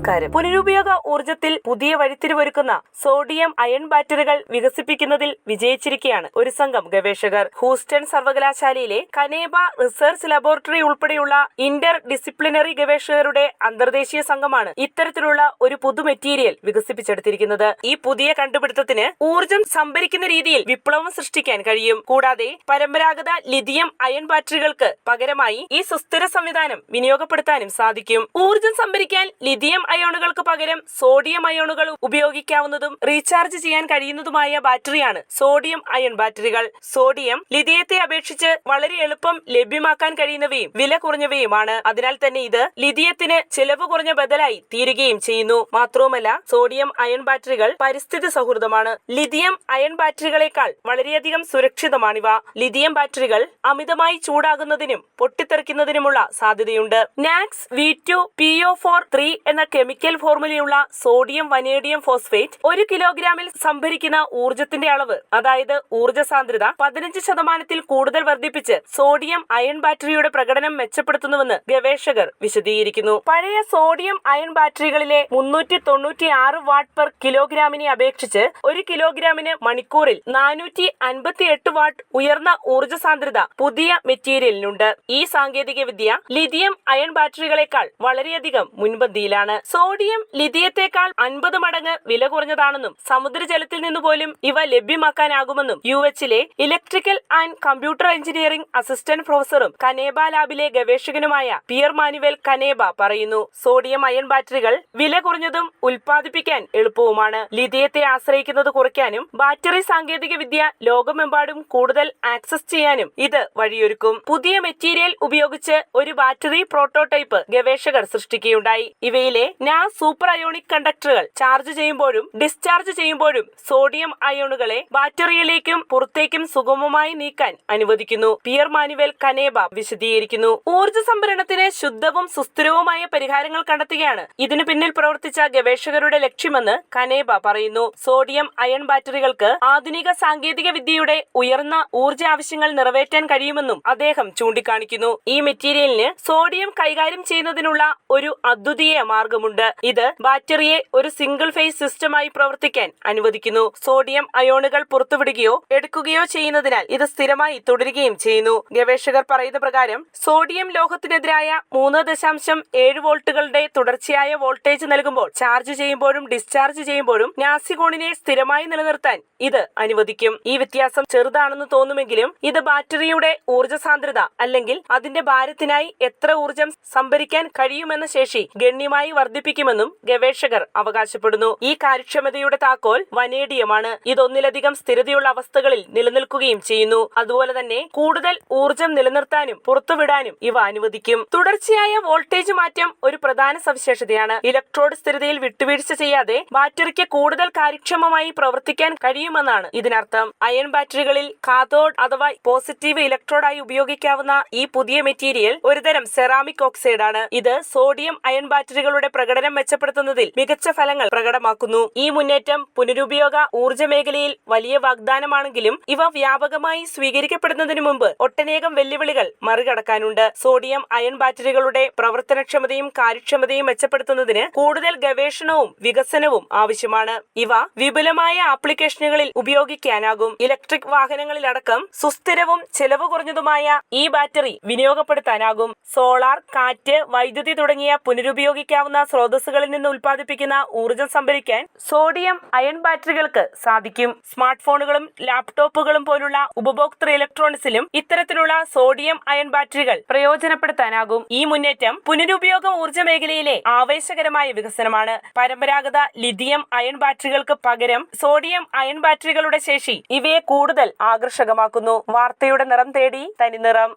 നമസ്കാരം പുനരുപയോഗ ഊർജത്തിൽ പുതിയ വഴിത്തിരിവൊരുക്കുന്ന സോഡിയം അയൺ ബാറ്ററികൾ വികസിപ്പിക്കുന്നതിൽ വിജയിച്ചിരിക്കുകയാണ് ഒരു സംഘം ഗവേഷകർ. ഹൂസ്റ്റൺ സർവകലാശാലയിലെ കനേബ റിസർച്ച് ലബോറട്ടറി ഉൾപ്പെടെയുള്ള ഇന്റർ ഡിസിപ്ലിനറി ഗവേഷകരുടെ അന്തർദേശീയ സംഘമാണ് ഇത്തരത്തിലുള്ള ഒരു പുതു മെറ്റീരിയൽ വികസിപ്പിച്ചെടുത്തിരിക്കുന്നത്. ഈ പുതിയ കണ്ടുപിടുത്തത്തിന് ഊർജം സംഭരിക്കുന്ന രീതിയിൽ വിപ്ലവം സൃഷ്ടിക്കാൻ കഴിയും. കൂടാതെ പരമ്പരാഗത ലിഥിയം അയൺ ബാറ്ററികൾക്ക് പകരമായി ഈ സുസ്ഥിര സംവിധാനം വിനിയോഗപ്പെടുത്താനും സാധിക്കും. ഊർജം സംഭരിക്കാൻ ലിഥിയം അയോണുകൾക്ക് പകരം സോഡിയം അയോണുകൾ ഉപയോഗിക്കാവുന്നതും റീചാർജ് ചെയ്യാൻ കഴിയുന്നതുമായ ബാറ്ററിയാണ് സോഡിയം അയൺ ബാറ്ററികൾ. സോഡിയം ലിഥിയത്തെ അപേക്ഷിച്ച് വളരെ എളുപ്പം ലഭ്യമാക്കാൻ കഴിയുന്നവയും വില കുറഞ്ഞവയുമാണ്. അതിനാൽ തന്നെ ഇത് ലിഥിയത്തിന് ചെലവ് കുറഞ്ഞ ബദലായി തീരുകയും ചെയ്യുന്നു. മാത്രവുമല്ല സോഡിയം അയൺ ബാറ്ററികൾ പരിസ്ഥിതി സൗഹൃദമാണ്. ലിഥിയം അയൺ ബാറ്ററികളെക്കാൾ വളരെയധികം സുരക്ഷിതമാണിവ. ലിഥിയം ബാറ്ററികൾ അമിതമായി ചൂടാകുന്നതിനും പൊട്ടിത്തെറിക്കുന്നതിനുമുള്ള സാധ്യതയുണ്ട്. Nax V two P O four three എന്ന കെമിക്കൽ ഫോർമുലയുള്ള സോഡിയം വനേഡിയം ഫോസ്ഫേറ്റ് ഒരു കിലോഗ്രാമിൽ സംഭരിക്കുന്ന ഊർജത്തിന്റെ അളവ് അതായത് ഊർജ സാന്ദ്രത പതിനഞ്ച് ശതമാനത്തിൽ കൂടുതൽ വർദ്ധിപ്പിച്ച് സോഡിയം അയൺ ബാറ്ററിയുടെ പ്രകടനം മെച്ചപ്പെടുത്തുന്നുവെന്ന് ഗവേഷകർ വിശദീകരിക്കുന്നു. പഴയ സോഡിയം അയൺ ബാറ്ററികളിലെ മുന്നൂറ്റി തൊണ്ണൂറ്റി ആറ് വാട്ട് പെർ കിലോഗ്രാമിനെ അപേക്ഷിച്ച് ഒരു കിലോഗ്രാമിന് മണിക്കൂറിൽ നാനൂറ്റി അൻപത്തി എട്ട് വാട്ട് ഉയർന്ന ഊർജ സാന്ദ്രത പുതിയ മെറ്റീരിയലിനുണ്ട്. ഈ സാങ്കേതിക വിദ്യ ലിഥിയം അയൺ ബാറ്ററികളെക്കാൾ വളരെയധികം മുൻപന്തിയിലാണ്. സോഡിയം ലിഥിയത്തേക്കാൾ അൻപത് മടങ്ങ് വില കുറഞ്ഞതാണെന്നും സമുദ്രജലത്തിൽ നിന്ന് പോലും ഇവ ലഭ്യമാക്കാനാകുമെന്നും U എച്ചിലെ electrical and computer engineering assistant പ്രൊഫസറും Canepa ലാബിലെ ഗവേഷകനുമായ പിയർ മാനുവൽ കനേബ പറയുന്നു. സോഡിയം അയൺ ബാറ്ററികൾ വില കുറഞ്ഞതും ഉൽപ്പാദിപ്പിക്കാൻ എളുപ്പവുമാണ്. ലിഥിയത്തെ ആശ്രയിക്കുന്നത് കുറയ്ക്കാനും ബാറ്ററി സാങ്കേതിക വിദ്യ ലോകമെമ്പാടും കൂടുതൽ ആക്സസ് ചെയ്യാനും ഇത് വഴിയൊരുക്കും. പുതിയ മെറ്റീരിയൽ ഉപയോഗിച്ച് ഒരു ബാറ്ററി പ്രോട്ടോടൈപ്പ് ഗവേഷകർ സൃഷ്ടിക്കുകയുണ്ടായി. ഇവയിലെ നാ സൂപ്പർ അയോണിക് കണ്ടക്ടറുകൾ ചാർജ് ചെയ്യുമ്പോഴും ഡിസ്ചാർജ് ചെയ്യുമ്പോഴും സോഡിയം അയോണുകളെ ബാറ്ററിയിലേക്കും പുറത്തേക്കും സുഗമമായി നീക്കാൻ അനുവദിക്കുന്നു. പിയർ മാനുവൽ കനേബ വിശദീകരിക്കുന്നു. ഊർജ സംഭരണത്തിന് ശുദ്ധവും സുസ്ഥിരവുമായ പരിഹാരങ്ങൾ കണ്ടെത്തുകയാണ് ഇതിനു പിന്നിൽ പ്രവർത്തിച്ച ഗവേഷകരുടെ ലക്ഷ്യമെന്ന് കനേബ പറയുന്നു. സോഡിയം അയൺ ബാറ്ററികൾക്ക് ആധുനിക സാങ്കേതിക വിദ്യയുടെ ഉയർന്ന ഊർജ ആവശ്യങ്ങൾ നിറവേറ്റാൻ കഴിയുമെന്നും അദ്ദേഹം ചൂണ്ടിക്കാണിക്കുന്നു. ഈ മെറ്റീരിയലിന് സോഡിയം കൈകാര്യം ചെയ്യുന്നതിനുള്ള ഒരു അദ്വിതീയ മാർഗമുണ്ട്. ഇത് ബാറ്ററിയെ ഒരു സിംഗിൾ ഫേസ് സിസ്റ്റമായി പ്രവർത്തിക്കാൻ അനുവദിക്കുന്നു. സോഡിയം അയോണുകൾ പുറത്തുവിടുകയോ എടുക്കുകയോ ചെയ്യുന്നതിനാൽ ഇത് സ്ഥിരമായി തുടരുകയും ചെയ്യുന്നു. ഗവേഷകർ പറയുന്ന പ്രകാരം സോഡിയം ലോഹത്തിനെതിരായ മൂന്ന് ദശാംശം ഏഴ് വോൾട്ടുകളുടെ തുടർച്ചയായ വോൾട്ടേജ് നൽകുമ്പോൾ ചാർജ് ചെയ്യുമ്പോഴും ഡിസ്ചാർജ് ചെയ്യുമ്പോഴും നാസികോണിനെ സ്ഥിരമായി നിലനിർത്താൻ ഇത് അനുവദിക്കും. ഈ വ്യത്യാസം ചെറുതാണെന്ന് തോന്നുമെങ്കിലും ഇത് ബാറ്ററിയുടെ ഊർജ സാന്ദ്രത അല്ലെങ്കിൽ അതിന്റെ ഭാരത്തിനായി എത്ര ഊർജം സംഭരിക്കാൻ കഴിയുമെന്ന ശേഷി ഗണ്യമായി വർദ്ധിപ്പിക്കുമെന്നും ഗവേഷകർ അവകാശപ്പെടുന്നു. ഈ കാര്യക്ഷമതയുടെ താക്കോൽ വനേഡിയമാണ്. ഇതൊന്നിലധികം സ്ഥിരതയുള്ള അവസ്ഥകളിൽ നിലനിൽക്കുകയും ചെയ്യുന്നു. അതുപോലെ തന്നെ കൂടുതൽ ഊർജം നിലനിർത്താനും പുറത്തുവിടാനും ഇവ അനുവദിക്കും. തുടർച്ചയായ വോൾട്ടേജ് മാറ്റം ഒരു പ്രധാന സവിശേഷതയാണ്. ഇലക്ട്രോഡ് സ്ഥിരതയിൽ വിട്ടുവീഴ്ച ചെയ്യാതെ ബാറ്ററിക്ക് കൂടുതൽ കാര്യക്ഷമമായി പ്രവർത്തിക്കാൻ കഴിയുമെന്നാണ് ഇതിനർത്ഥം. അയൺ ബാറ്ററികളിൽ കാതോഡ് അഥവാ പോസിറ്റീവ് ഇലക്ട്രോഡായി ഉപയോഗിക്കാവുന്ന ഈ പുതിയ മെറ്റീരിയൽ ഒരുതരം സെറാമിക് ഓക്സൈഡ് ആണ് ഇത് സോഡിയം അയൺ ബാറ്ററികളുടെ പ്രകടനം മെച്ചപ്പെടുത്തുന്നതിൽ മികച്ച ഫലങ്ങൾ പ്രകടമാക്കുന്നു. ഈ മുന്നേറ്റം പുനരുപയോഗ ഊർജ മേഖലയിൽ വലിയ വാഗ്ദാനമാണെങ്കിലും ഇവ വ്യാപകമായി സ്വീകരിക്കപ്പെടുന്നതിനു മുമ്പ് ഒട്ടനേകം വെല്ലുവിളികൾ മറികടക്കാനുണ്ട്. സോഡിയം അയൺ ബാറ്ററികളുടെ പ്രവർത്തനക്ഷമതയും കാര്യക്ഷമതയും മെച്ചപ്പെടുത്തുന്നതിന് കൂടുതൽ ഗവേഷണവും വികസനവും ആവശ്യമാണ്. ഇവ വിപുലമായ ആപ്ലിക്കേഷനുകളിൽ ഉപയോഗിക്കാനാകും. ഇലക്ട്രിക് വാഹനങ്ങളിലടക്കം സുസ്ഥിരവും ചെലവ് കുറഞ്ഞതുമായ ഈ ബാറ്ററി വിനിയോഗപ്പെടുത്താനാകും. സോളാർ കാറ്റ് വൈദ്യുതി തുടങ്ങിയ പുനരുപയോഗിക്കാവുന്ന സ്രോതസ്സുകളിൽ നിന്ന് ഉൽപ്പാദിപ്പിക്കുന്ന ഊർജം സംഭരിക്കാൻ സോഡിയം അയൺ ബാറ്ററികൾക്ക് സാധിക്കും. സ്മാർട്ട് ഫോണുകളും ലാപ്ടോപ്പുകളും പോലുള്ള ഉപഭോക്തൃ ഇലക്ട്രോണിക്സിലും ഇത്തരത്തിലുള്ള സോഡിയം അയൺ ബാറ്ററികൾ പ്രയോജനപ്പെടുത്താനാകും. ഈ മുന്നേറ്റം പുനരുപയോഗ ഊർജ മേഖലയിലെ ആവേശകരമായ വികസനമാണ്. പരമ്പരാഗത ലിഥിയം അയൺ ബാറ്ററികൾക്ക് പകരം സോഡിയം അയൺ ബാറ്ററികളുടെ ശേഷി ഇവയെ കൂടുതൽ ആകർഷകമാക്കുന്നു. വാർത്തയുടെ നിറം തേടി തനിനിറം